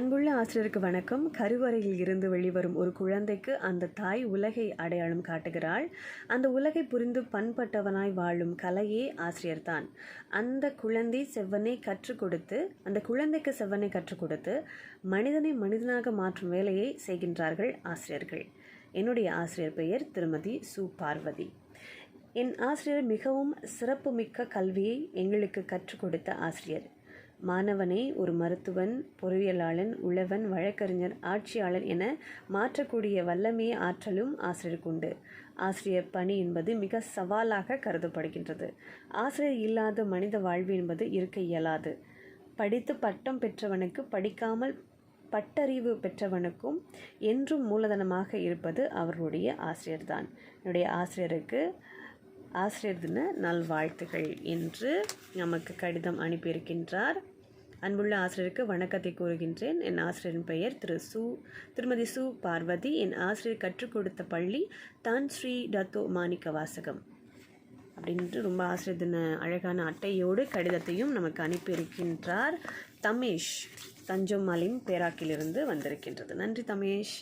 அன்புள்ள ஆசிரியருக்கு வணக்கம். கருவறையில் இருந்து வெளிவரும் ஒரு குழந்தைக்கு அந்த தாய் உலகை அடையாளம் காட்டுகிறாள். அந்த உலகை புரிந்து பண்பட்டவனாய் வாழும் கலையே ஆசிரியர்தான் அந்த குழந்தை செவ்வனை கற்றுக் கொடுத்து அந்த குழந்தைக்கு செவ்வனை கற்றுக் கொடுத்து மனிதனை மனிதனாக மாற்றும் வேலையை செய்கின்றார்கள் ஆசிரியர்கள். என்னுடைய ஆசிரியர் பெயர் திருமதி சு. பார்வதி. என் ஆசிரியர் மிகவும் சிறப்புமிக்க கல்வியை எங்களுக்கு கற்றுக் கொடுத்த ஆசிரியர். மாணவனை ஒரு மருத்துவன் பொறியியலாளன் உழவன் வழக்கறிஞர் ஆட்சியாளர் என மாற்றக்கூடிய வல்லமையை ஆற்றலும் ஆசிரியருக்கு உண்டு. ஆசிரியர் பணி என்பது மிக சவாலாக கருதப்படுகின்றது. ஆசிரியர் இல்லாத மனித வாழ்வு என்பது இருக்க இயலாது. படித்து பட்டம் பெற்றவனுக்கு படிக்காமல் பட்டறிவு பெற்றவனுக்கும் என்றும் மூலதனமாக இருப்பது அவருடைய ஆசிரியர்தான். என்னுடைய ஆசிரியருக்கு ஆசிரியர் தின நல்வாழ்த்துகள் என்று நமக்கு கடிதம் அனுப்பியிருக்கின்றார். அன்புள்ள ஆசிரியருக்கு வணக்கத்தை கூறுகின்றேன். என் ஆசிரியரின் பெயர் திரு சு திருமதி சு பார்வதி. என் ஆசிரியர் கற்றுக் கொடுத்த பள்ளி தான் ஸ்ரீ டத்தோ மாணிக்க வாசகம். அப்படின்ட்டு ரொம்ப ஆசிரியர் தின அழகான அட்டையோடு கடிதத்தையும் நமக்கு அனுப்பியிருக்கின்றார் தமேஷ் தஞ்சம்மாலின் பேராக்கிலிருந்து வந்திருக்கின்றது. நன்றி தமேஷ்.